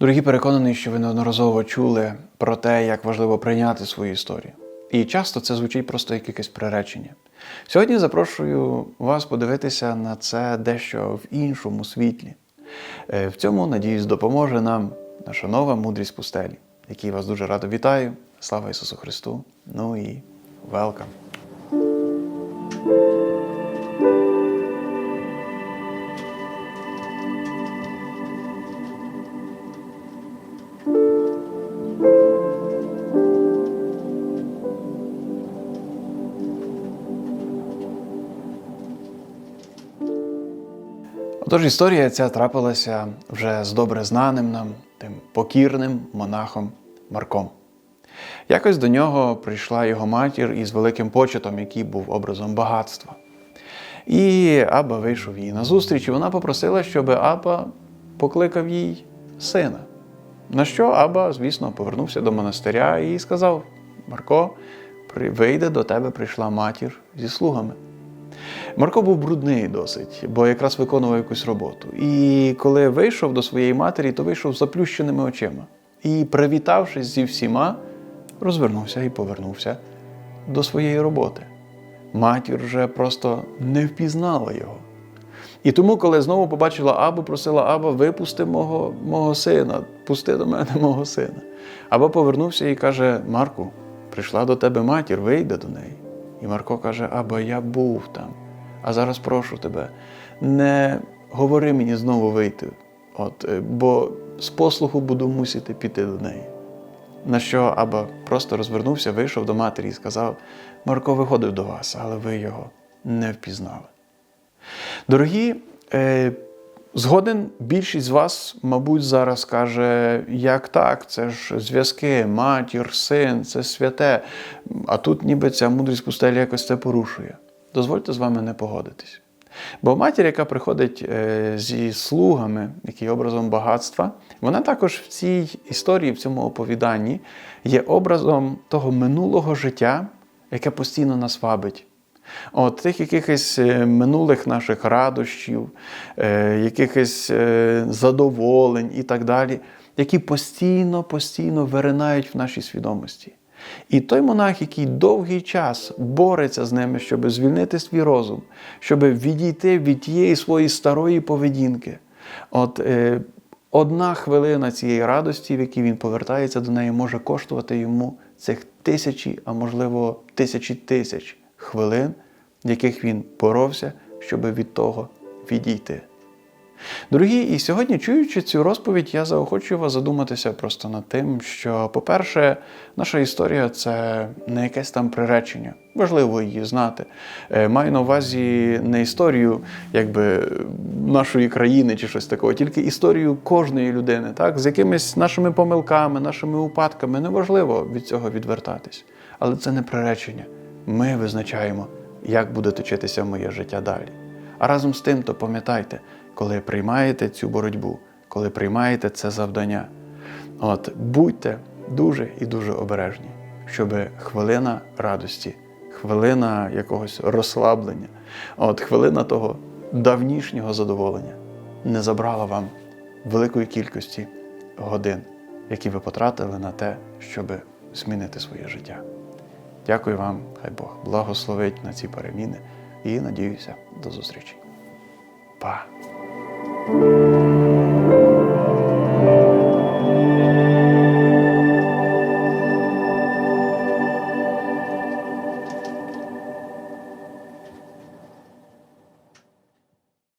Дорогі переконаний, що ви неодноразово чули про те, як важливо прийняти свою історію. І часто це звучить просто як якесь приречення. Сьогодні запрошую вас подивитися на це дещо в іншому світлі. Е, В цьому, надіюсь, допоможе нам наша нова мудрість пустелі, якій вас дуже радо вітаю. Слава Ісусу Христу! Ну і велкам! Отож, історія ця трапилася вже з добре знаним нам, тим покірним монахом Марком. Якось до нього прийшла його матір із великим почетом, який був образом багатства. І Аба вийшов їй назустріч, і вона попросила, щоб Аба покликав їй сина. На що Аба, звісно, повернувся до монастиря і сказав: Марко, вийде до тебе прийшла матір зі слугами. Марко був брудний досить, бо якраз виконував якусь роботу. І коли вийшов до своєї матері, то вийшов з заплющеними очима. І, привітавшись зі всіма, розвернувся і повернувся до своєї роботи. Матір вже просто не впізнала його. І тому, коли знову побачила Абу, просила Аба, випусти мого, мого сина, пусти до мене мого сина. Аба повернувся і каже: Марку, прийшла до тебе матір, вийди до неї. І Марко каже: Аба, я був там. А зараз прошу тебе, не говори мені знову вийти, от, е, бо з послуху буду мусити піти до неї. На що Аба просто розвернувся, вийшов до матері і сказав: Марко виходив до вас, але ви його не впізнали. Дорогі, е, згоден більшість з вас, мабуть, зараз каже, як так, це ж зв'язки, матір, син, це святе. А тут ніби ця мудрість пустелі якось це порушує. Дозвольте з вами не погодитись. Бо матір, яка приходить е, зі слугами, які є образом багатства, вона також в цій історії, в цьому оповіданні є образом того минулого життя, яке постійно нас вабить. От тих якихось е, минулих наших радощів, е, якихось задоволень і так далі, які постійно, постійно виринають в нашій свідомості. І той монах, який довгий час бореться з ними, щоб звільнити свій розум, щоб відійти від тієї своєї старої поведінки. От е, одна хвилина цієї радості, в якій він повертається до неї, може коштувати йому цих тисячі, а можливо, тисячі тисяч хвилин, в яких він боровся, щоб від того відійти. Дорогі, і сьогодні, чуючи цю розповідь, я заохочую вас задуматися просто над тим, що, по-перше, наша історія це не якесь там приречення. Важливо її знати. Е, Маю на увазі не історію якби, нашої країни чи щось такого, тільки історію кожної людини, так? з якимись нашими помилками, нашими упадками. Неважливо від цього відвертатись. Але це не приречення. Ми визначаємо, як буде точитися моє життя далі. А разом з тим, то пам'ятайте, коли приймаєте цю боротьбу, коли приймаєте це завдання, от будьте дуже і дуже обережні, щоб хвилина радості, хвилина якогось розслаблення, от хвилина того давнішнього задоволення не забрала вам великої кількості годин, які ви потратили на те, щоб змінити своє життя. Дякую вам, хай Бог благословить на ці переміни і надіюся до зустрічі. Па! Thank you.